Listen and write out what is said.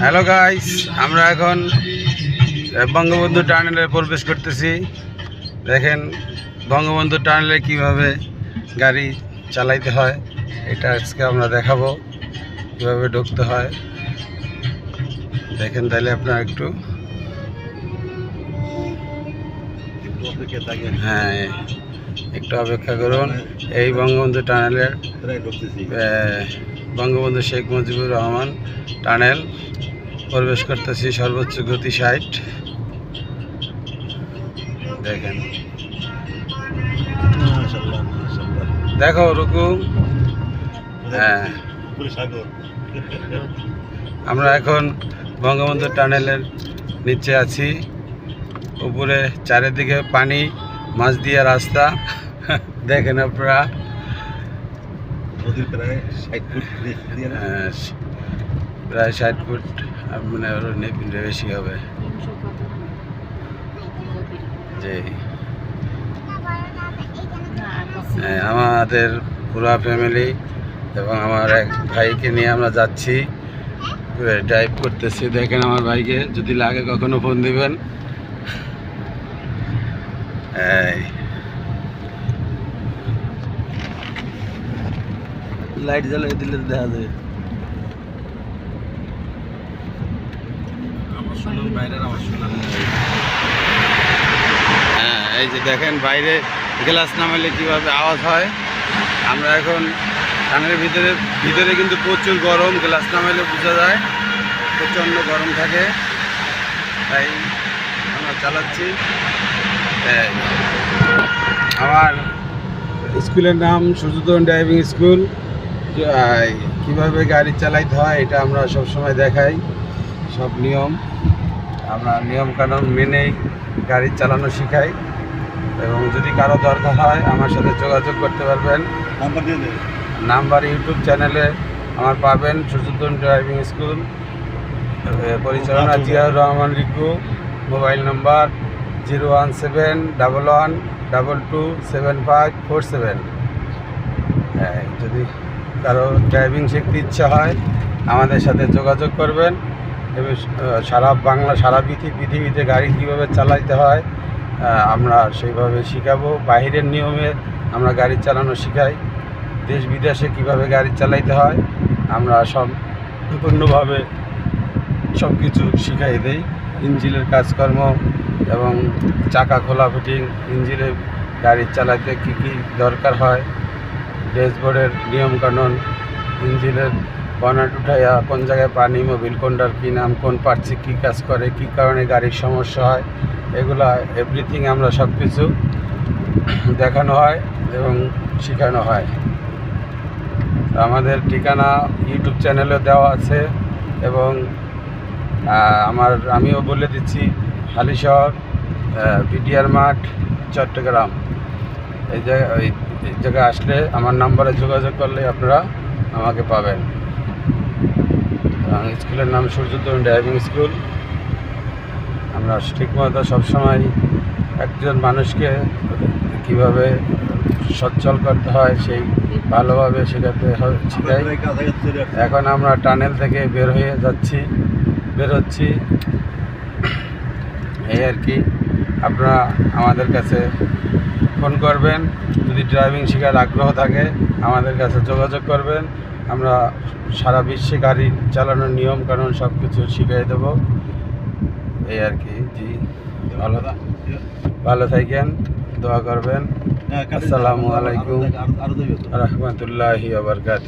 Hello guys আমরা এখন বঙ্গবন্ধু টানেলে প্রবেশ করতেছি। দেখেন, বঙ্গবন্ধু টানেলে কীভাবে গাড়ি চালাইতে হয়, এটা আজকে আমরা দেখাবো, কীভাবে ঢুকতে হয়। দেখেন তাহলে আপনার একটু। হ্যাঁ একটু অপেক্ষা করুন। এই বঙ্গবন্ধু টানেলের বঙ্গবন্ধু শেখ মুজিবুর রহমান টানেল প্রবেশ করতেছি সর্বোচ্চ গতি ষাট। দেখেন। দেখো রুকু। হ্যাঁ। আমরা এখন বঙ্গবন্ধু টানেলের নিচে আছি। উপরে চারিদিকে পানি মাছ দিয়ে রাস্তা। দেখেন আপনারা। প্রায় ষাট ফুট আর মানে আরও নে- বেশি হবে। জি। হ্যাঁ, আমাদের পুরো ফ্যামিলি এবং আমার এক ভাইকে নিয়ে আমরা যাচ্ছি। ড্রাইভ করতেছি। দেখেন আমার ভাইকে যদি লাগে কখনো ফোন দিবেন। এই। লাইট জ্বালিয়ে দিলে দেখা যায়। হ্যাঁ এই যে দেখেন বাইরে গ্লাস নামালে কীভাবে আওয়াজ হয়। আমরা এখন কানের ভিতরে ভিতরে কিন্তু প্রচুর গরম গ্লাস নামালে বোঝা যায়। প্রচণ্ড গরম থাকে। তাই আমরা চালাচ্ছি। আমার স্কুলের নাম সূর্যোদয় ড্রাইভিং স্কুল। কীভাবে গাড়ি চালাইতে হয় এটা আমরা সব সময় দেখাই। সব নিয়ম। আমরা নিয়ম কানুন মেনেই গাড়ি চালানো শিখাই। এবং যদি কারও দরকার হয় আমার সাথে যোগাযোগ করতে পারবেন। নাম্বার ইউটিউব চ্যানেলে আমার পাবেন সূর্যোদন ড্রাইভিং স্কুল। পরিচালনা Ziaur Rahman Riku. Mobile number zero one seven double one double two seven five four seven. যদি কারও ড্রাইভিং শিখতে ইচ্ছা হয়, আমাদের সাথে যোগাযোগ করবেন। এবং সারা বাংলা, সারা পৃথিবী পৃথিবীতে গাড়ি কীভাবে চালাইতে হয় আমরা সেইভাবে শিখাবো। বাইরের নিয়মে আমরা গাড়ি চালানো শিখাই। দেশ বিদেশে কীভাবে গাড়ি চালাইতে হয়, আমরা সম্পূর্ণভাবে সব কিছু শিখাই দেই। ইঞ্জিনের কাজকর্ম এবং চাকা খোলা ফিটিং ইঞ্জিনের গাড়ি চালাতে কী কী দরকার হয় ড্যাশবোর্ডের নিয়মকানুন, ইঞ্জিনের বনাট উঠাইয়া কোন জায়গায় পানি, মোবিল কোনটার কী নাম, কোন পার্টসে কী কাজ করে, কী কারণে গাড়ির সমস্যা হয়, এগুলা এভরিথিং আমরা সব কিছু দেখানো হয় এবং শেখানো হয়। আমাদের ঠিকানা ইউটিউব চ্যানেলে দেওয়া আছে এবং আমার, আমিও বলে দিচ্ছি, হালিশহর বিডিআর মাঠ, চট্টগ্রাম। এই জায়গা এই জায়গায় আসলে আমার নাম্বারে যোগাযোগ করলে আপনারা আমাকে পাবেন। স্কুলের নাম সূর্যোদয় ড্রাইভিং স্কুল। আমরা ঠিকমতো সবসময় একজন মানুষকে কীভাবে সচ্ছল করতে হয়, সেই ভালোভাবে শেখাতে হয় শেখাই। এখন আমরা টানেল থেকে বের হয়ে যাচ্ছি বের হচ্ছি এই আর কি। আপনারা আমাদের কাছে ফোন করবেন। যদি ড্রাইভিং শেখার আগ্রহ থাকে আমাদের কাছে যোগাযোগ করবেন। আমরা সারা বিশ্বে গাড়ি চালানোর নিয়ম কানুন সব কিছু শিখিয়ে দেবো। এই আর কি জি। ভালো ভালো থাকেন দোয়া করবেন। আসসালামু আলাইকুম। রহমতুল্লাহি আবরকাত